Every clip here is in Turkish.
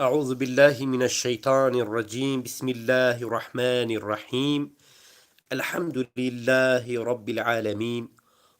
Euzu billahi mineşşeytanirracim. Bismillahirrahmanirrahim. Elhamdülillahi rabbil alamin.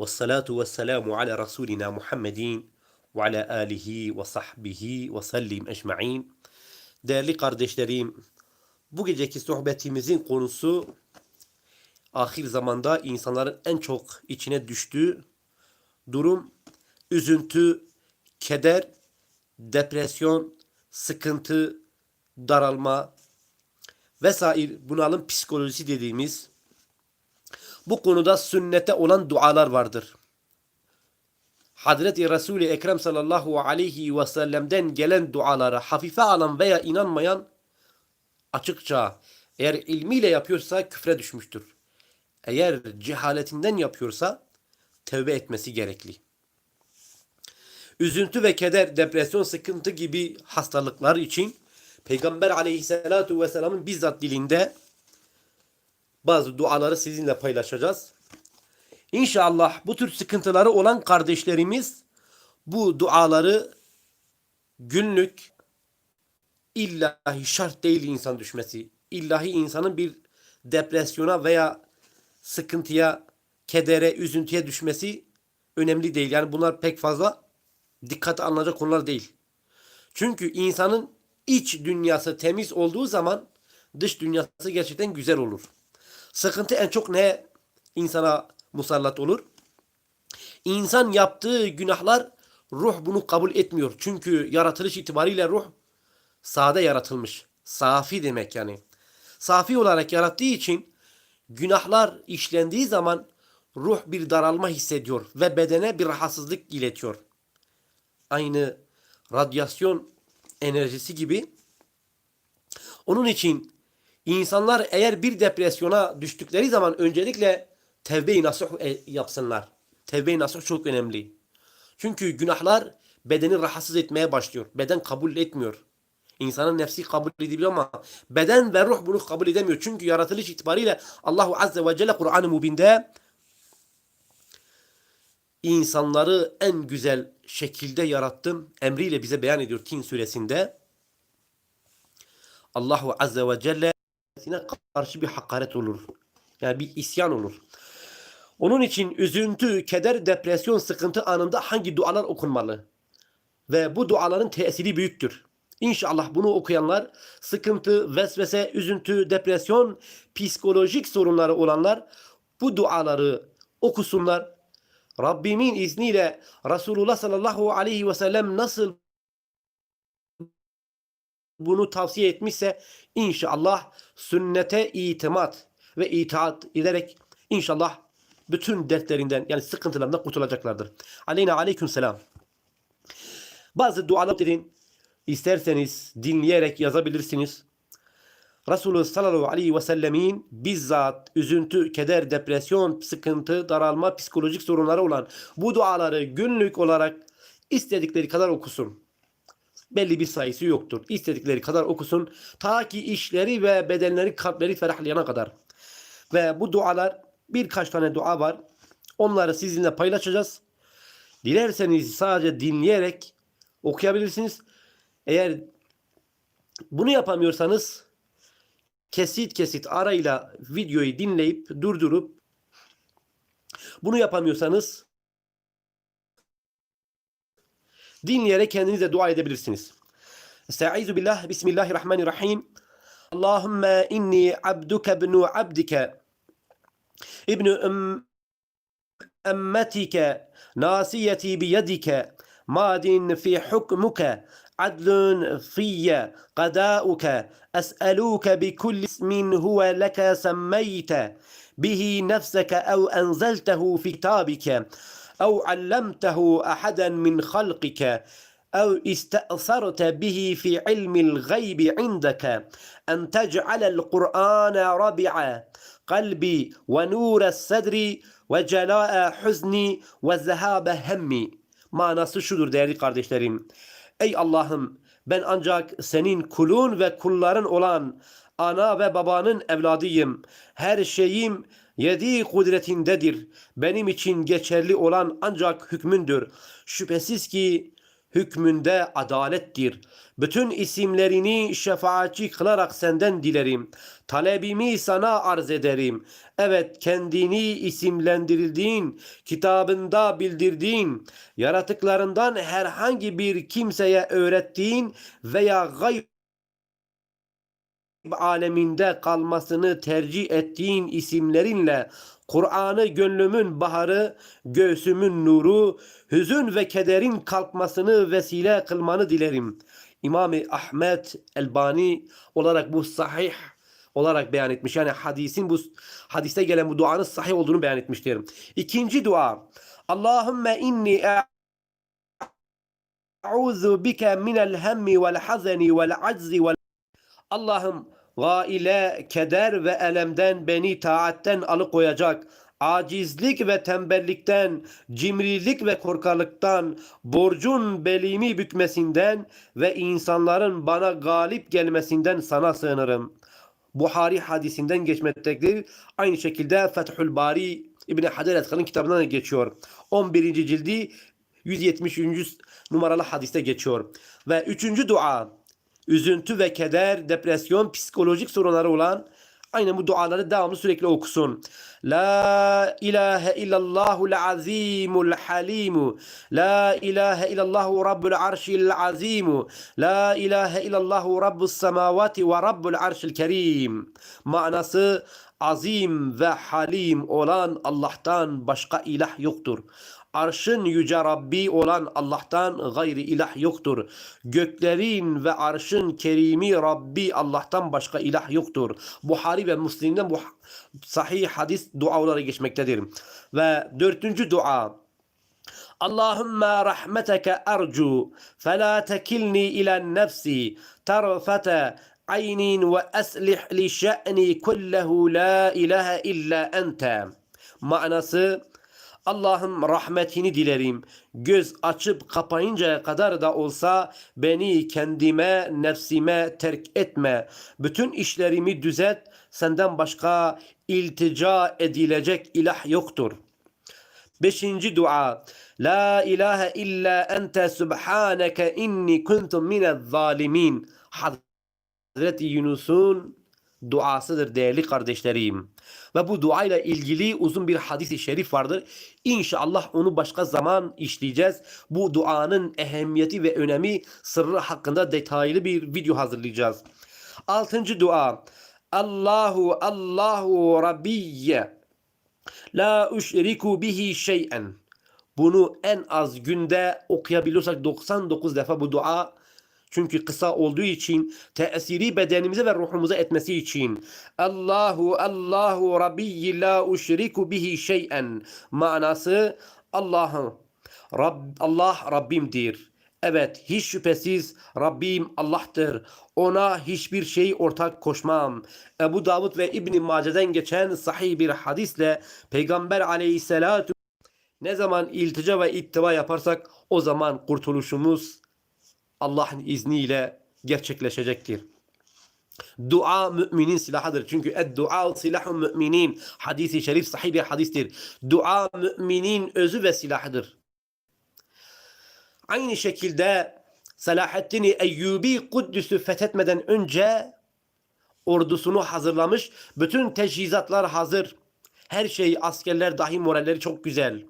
Ve salatu ve selamu ala rasulina Muhammedin ve ala alihi ve sahbihi ve sellim ecmaîn. Değerli kardeşlerim, bu geceki sohbetimizin konusu ahir zamanda insanların en çok içine düştüğü durum üzüntü, keder, depresyon sıkıntı, daralma vesaire bunalım psikolojisi dediğimiz bu konuda sünnete olan dualar vardır. Hazreti Resul-i Ekrem sallallahu aleyhi ve sellem'den gelen duaları hafife alan veya inanmayan açıkça eğer ilmiyle yapıyorsa küfre düşmüştür. Eğer cehaletinden yapıyorsa tövbe etmesi gerekli. Üzüntü ve keder, depresyon, sıkıntı gibi hastalıklar için Peygamber aleyhissalatu vesselamın bizzat dilinde bazı duaları sizinle paylaşacağız. İnşallah bu tür sıkıntıları olan kardeşlerimiz bu duaları günlük illahi şart değil insan düşmesi. İllahi insanın bir depresyona veya sıkıntıya, kedere, üzüntüye düşmesi önemli değil. Yani bunlar pek fazla dikkate alınacak konular değil. Çünkü insanın iç dünyası temiz olduğu zaman dış dünyası gerçekten güzel olur. Sıkıntı en çok ne insana musallat olur? İnsan yaptığı günahlar ruh bunu kabul etmiyor. Çünkü yaratılış itibariyle ruh sade yaratılmış. Safi demek yani. Safi olarak yarattığı için günahlar işlendiği zaman ruh bir daralma hissediyor ve bedene bir rahatsızlık iletiyor. Aynı radyasyon enerjisi gibi. Onun için insanlar eğer bir depresyona düştükleri zaman öncelikle tevbe-i nasuh e, yapsınlar. Tevbe-i nasuh çok önemli. Çünkü günahlar bedeni rahatsız etmeye başlıyor. Beden kabul etmiyor. İnsanın nefsi kabul edebiliyor ama beden ve ruh bunu kabul edemiyor. Çünkü yaratılış itibariyle Allahu Azze ve Celle Kur'an-ı Mubin'de insanları en güzel şekilde yarattım emriyle bize beyan ediyor Tin suresinde. Allahu Azze ve Celle karşı bir hakaret olur. Yani bir isyan olur. Onun için üzüntü, keder, depresyon, sıkıntı anında hangi dualar okunmalı? Ve bu duaların tesiri büyüktür. İnşallah bunu okuyanlar sıkıntı, vesvese, üzüntü, depresyon, psikolojik sorunları olanlar bu duaları okusunlar. Rabbimin izniyle Resulullah sallallahu aleyhi ve sellem nasıl bunu tavsiye etmişse inşallah sünnete itimat ve itaat ederek inşallah bütün dertlerinden yani sıkıntılarından kurtulacaklardır. Aleyna aleyküm selam. Bazı dualar dedin isterseniz dinleyerek yazabilirsiniz. Resulü sallallahu aleyhi ve sellemin bizzat üzüntü, keder, depresyon, sıkıntı, daralma, psikolojik sorunları olan bu duaları günlük olarak istedikleri kadar okusun. Belli bir sayısı yoktur. İstedikleri kadar okusun. Ta ki işleri ve bedenleri, kalpleri ferahlayana kadar. Ve bu dualar birkaç tane dua var. Onları sizinle paylaşacağız. Dilerseniz sadece dinleyerek okuyabilirsiniz. Eğer bunu yapamıyorsanız kesit kesit arayla videoyu dinleyip durdurup bunu yapamıyorsanız dinleyerek kendinize dua edebilirsiniz. Estaizu billah, bismillahirrahmanirrahim. Allahümme inni abduke ibnu abdike ibnu emmetike nasiyeti biyedike madin fi hukmuke عدل في قضاؤك. أسألوك بكل اسم هو لك سميت به نفسك أو أنزلته في كتابك أو علمته أحدا من خلقك أو استأثرت به في علم الغيب عندك. أن تجعل القرآن ربع قلبي ونور الصدر وجلاء حزني وذهاب همي. manası şudur değerli kardeşlerim. Ey Allah'ım ben ancak senin kulun ve kulların olan ana ve babanın evladıyım. Her şeyim yedi kudretindedir. Benim için geçerli olan ancak hükmündür. Şüphesiz ki hükmünde adalettir. Bütün isimlerini şefaatçi kılarak senden dilerim. Talebimi sana arz ederim. Evet kendini isimlendirildiğin, kitabında bildirdiğin, yaratıklarından herhangi bir kimseye öğrettiğin veya gayb aleminde kalmasını tercih ettiğin isimlerinle Kur'an'ı gönlümün baharı, göğsümün nuru, hüzün ve kederin kalkmasını vesile kılmanı dilerim. İmam-ı Ahmet Elbani olarak bu sahih olarak beyan etmiş. Yani hadisin bu hadiste gelen bu duanın sahih olduğunu beyan etmiştir. İkinci dua. Allahümme inni e'uzu bike minel hemmi vel hazeni vel aczi vel Allah'ım gaile, keder ve elemden beni taatten alıkoyacak, acizlik ve tembellikten, cimrilik ve korkarlıktan, borcun belimi bükmesinden ve insanların bana galip gelmesinden sana sığınırım. Buhari hadisinden geçmektedir. Aynı şekilde Fethül Bari İbni Hacer Eskal'ın kitabından da geçiyor. 11. cildi 173. numaralı hadiste geçiyor. Ve üçüncü dua üzüntü ve keder, depresyon, psikolojik sorunları olan aynen bu duaları devamlı sürekli okusun. La ilahe illallahul azimul halimu. La ilahe illallahu rabbul arşil azimu. La ilahe illallahu rabbus semavati ve rabbul arşil kerim. Manası azim ve halim olan Allah'tan başka ilah yoktur. Arşın yüce Rabbi olan Allah'tan gayri ilah yoktur. Göklerin ve arşın kerimi Rabbi Allah'tan başka ilah yoktur. Buhari ve Müslim'den bu sahih hadis duaları geçmektedir. Ve dördüncü dua. Allahümme rahmeteke ercu fela tekilni ilen nefsi tarfete aynin ve eslih li şe'ni kullehu la ilahe illa ente. Manası Allah'ım rahmetini dilerim. Göz açıp kapayıncaya kadar da olsa beni kendime, nefsime terk etme. Bütün işlerimi düzelt. Senden başka iltica edilecek ilah yoktur. Beşinci dua. La ilahe illa ente subhaneke inni kuntum minel zalimin. Hazreti Yunus'un duasıdır değerli kardeşlerim. Ve bu dua ile ilgili uzun bir hadis-i şerif vardır. İnşallah onu başka zaman işleyeceğiz. Bu duanın ehemmiyeti ve önemi sırrı hakkında detaylı bir video hazırlayacağız. Altıncı dua. Allahu Allahu Rabbiyye La üşriku bihi şey'en. Bunu en az günde okuyabiliyorsak 99 defa bu dua çünkü kısa olduğu için tesiri bedenimize ve ruhumuza etmesi için Allahu Allahu Rabbi la uşriku bihi şey'en manası Allah'ın Rab, Allah Rabbimdir. Evet hiç şüphesiz Rabbim Allah'tır. Ona hiçbir şey ortak koşmam. Ebu Davud ve İbn Mace'den geçen sahih bir hadisle Peygamber aleyhissalatu ne zaman iltica ve ittiba yaparsak o zaman kurtuluşumuz Allah'ın izniyle gerçekleşecektir. Dua müminin silahıdır. Çünkü dua silahun müminin. Hadisi şerif sahih bir hadistir. Dua müminin özü ve silahıdır. Aynı şekilde Selahaddin Eyyubi Kuddüs'ü fethetmeden önce ordusunu hazırlamış. Bütün teçhizatlar hazır. Her şey askerler dahi moralleri çok güzel.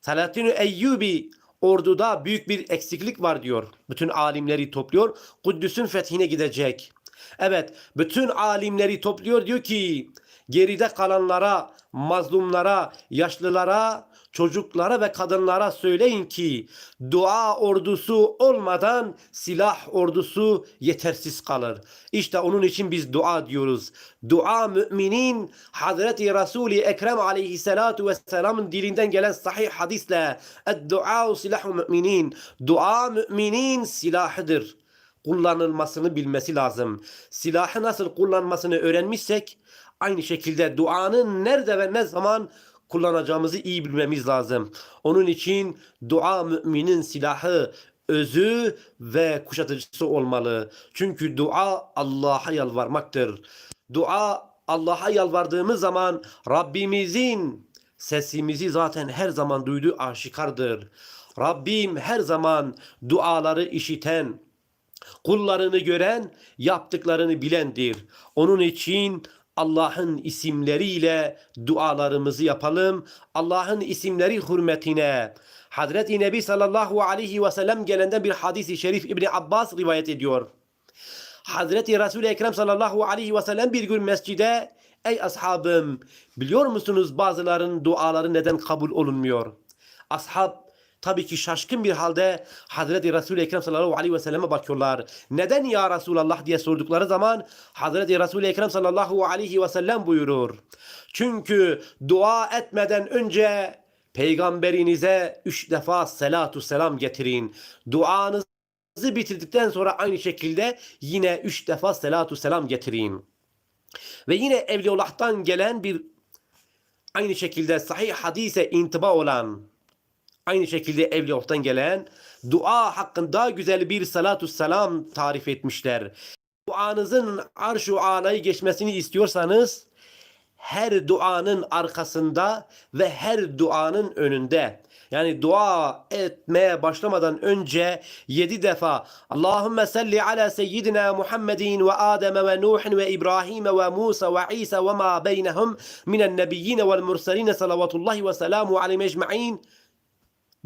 Selahaddin Eyyubi orduda büyük bir eksiklik var diyor. Bütün alimleri topluyor. Kuddüs'ün fethine gidecek. Evet, bütün alimleri topluyor diyor ki geride kalanlara, mazlumlara, yaşlılara, çocuklara ve kadınlara söyleyin ki dua ordusu olmadan silah ordusu yetersiz kalır. İşte onun için biz dua diyoruz. Dua müminin Hazreti Resul-i Ekrem aleyhissalatu vesselamın dilinden gelen sahih hadisle dua silahu müminin. Dua müminin silahıdır kullanılmasını bilmesi lazım. Silahı nasıl kullanmasını öğrenmişsek aynı şekilde duanın nerede ve ne zaman kullanacağımızı iyi bilmemiz lazım. Onun için dua müminin silahı, özü ve kuşatıcısı olmalı. Çünkü dua Allah'a yalvarmaktır. Dua Allah'a yalvardığımız zaman Rabbimizin sesimizi zaten her zaman duyduğu aşikardır. Rabbim her zaman duaları işiten, kullarını gören, yaptıklarını bilendir. Onun için Allah'ın isimleriyle dualarımızı yapalım. Allah'ın isimleri hürmetine. Hazreti Nebi sallallahu aleyhi ve sellem gelenden bir hadisi şerif İbni Abbas rivayet ediyor. Hazreti Resul-i Ekrem sallallahu aleyhi ve sellem bir gün mescide Ey ashabım biliyor musunuz bazıların duaları neden kabul olunmuyor? Ashab tabii ki şaşkın bir halde Hazreti Resul-i Ekrem sallallahu aleyhi ve selleme bakıyorlar. Neden ya Resulallah diye sordukları zaman Hazreti Resul-i Ekrem sallallahu aleyhi ve sellem buyurur. Çünkü dua etmeden önce peygamberinize üç defa selatu selam getirin. Duanızı bitirdikten sonra aynı şekilde yine üç defa selatu selam getirin. Ve yine Evliyaullah'tan gelen bir aynı şekilde sahih hadise intiba olan aynı şekilde Evliyaullah'tan gelen dua hakkında güzel bir salatu selam tarif etmişler. Duanızın arş-ı alayı geçmesini istiyorsanız her duanın arkasında ve her duanın önünde. Yani dua etmeye başlamadan önce yedi defa Allahümme salli ala seyyidina Muhammedin ve Adem ve Nuh ve İbrahim ve Musa ve İsa ve ma beynehum minen nebiyyin vel mursalin salavatullahi ve selamu aleyhi ecma'in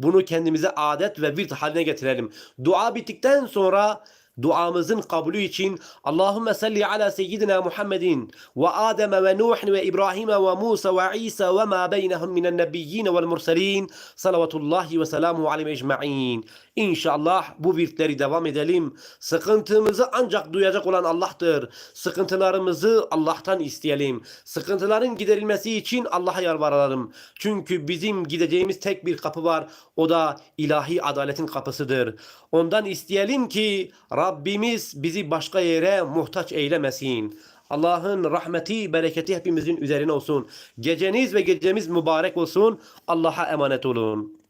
bunu kendimize adet ve virt haline getirelim. Dua bittikten sonra duamızın kabulü için Allahümme salli ala seyyidina Muhammedin ve Adem ve Nuh ve İbrahim ve Musa ve İsa ve ma beynehum minen nebiyyin vel mursalin salavatullahi ve selamu aleyhi ecma'in. İnşallah bu virtleri devam edelim. Sıkıntımızı ancak duyacak olan Allah'tır. Sıkıntılarımızı Allah'tan isteyelim. Sıkıntıların giderilmesi için Allah'a yalvaralım. Çünkü bizim gideceğimiz tek bir kapı var. O da ilahi adaletin kapısıdır. Ondan isteyelim ki Rabbimiz bizi başka yere muhtaç eylemesin. Allah'ın rahmeti, bereketi hepimizin üzerine olsun. Geceniz ve gecemiz mübarek olsun. Allah'a emanet olun.